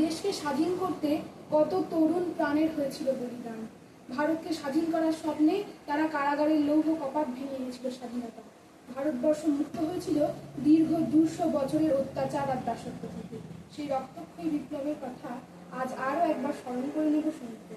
দেশকে স্বাধীন করতে কত তরুণ প্রাণের হয়েছিল বলিদান। ভারতকে স্বাধীন করার স্বপ্নে তারা কারাগারের লৌহ কপাট ভেঙে এনেছিল স্বাধীনতা। ভারতবর্ষ মুক্ত হয়েছিল দীর্ঘ দুশো বছরের অত্যাচার আর দাসত্ব থেকে। সেই রক্তক্ষয়ী বিপ্লবের কথা আজ আরও একবার স্মরণ করে নেব শুনতে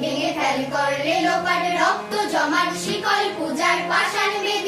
ভেঙে ফেল করলে লোপাট রক্ত জমাট শিকল পূজার পাশান বেদি